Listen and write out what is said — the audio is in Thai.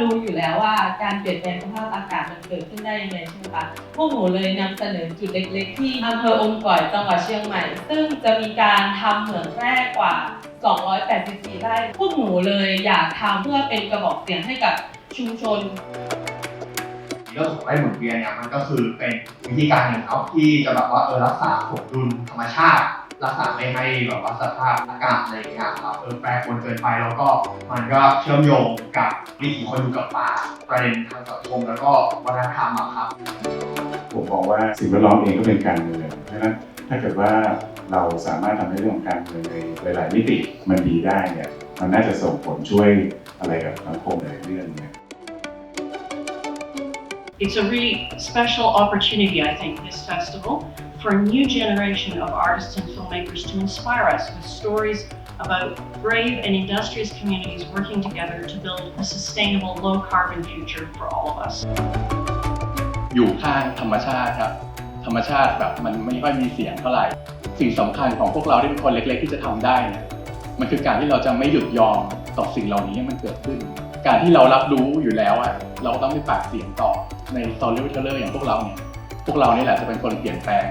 รู้อยู่แล้วว่าการเปลี่ยนแปลงสภาพอากาศมันเกิดขึ้นได้ยังไงใช่ไหมคะพวกหนูเลยนำเสนอจุดเล็ก ๆ ที่อำเภออมก่อยจังหวัดเชียงใหม่ ซึ่งจะมีการทำเหมืองแร่กว่า 284 ไร่พวกหนูเลยอยากทำเพื่อเป็นกระบอกเสียงให้กับชุมชนเรื่องของไร่หมุนเวียนเนี่ยมันก็คือเป็นวิธีการหนึ่งเนาะที่จะแบบว่าเออรักษาสมดุลธรรมชาติ รักษาไม่ให้แบบว่าสภาพอากาศอะไรอย่างเงี้ยครับเออแปรปรวนเกินไปแล้วก็มันก็เชื่อมโยงกับวิถีคนอยู่กับป่าประเด็นทางสังคมแล้วก็วัฒนธรรมอะครับ ผมมองว่าสิ่งแวดล้อมเองก็เป็นการเมืองเพราะฉะนั้นถ้าเกิดว่าเราสามารถทำให้เรื่องของการเมืองในหลาย ๆ มิติมันดีได้เนี่ยมันน่าจะส่งผลช่วยอะไรกับสังคมหลายเรื่องเนี่ย It's a really special opportunity, I think, this festival, for a new generation of artists and filmmakers to inspire us with stories about brave and industrious communities working together to build a sustainable, low carbon future for all of us. อยู่ข้างธรรมชาติครับ ธรรมชาติแบบมันไม่ค่อยมีเสียงเท่าไหร่ สิ่งสำคัญของพวกเราที่เป็นคนเล็ก ๆ ที่จะทำได้เนี่ยมันคือการที่เราจะไม่หยุดยอมต่อสิ่งเหล่านี้ให้มันเกิดขึ้น การที่เรารับรู้อยู่แล้วอะเราต้องไม่ปากเสียงต่อใน storyteller อย่างพวกเราเนี่ยพวกเรานี่แหละจะเป็นคนเปลี่ยนแปลง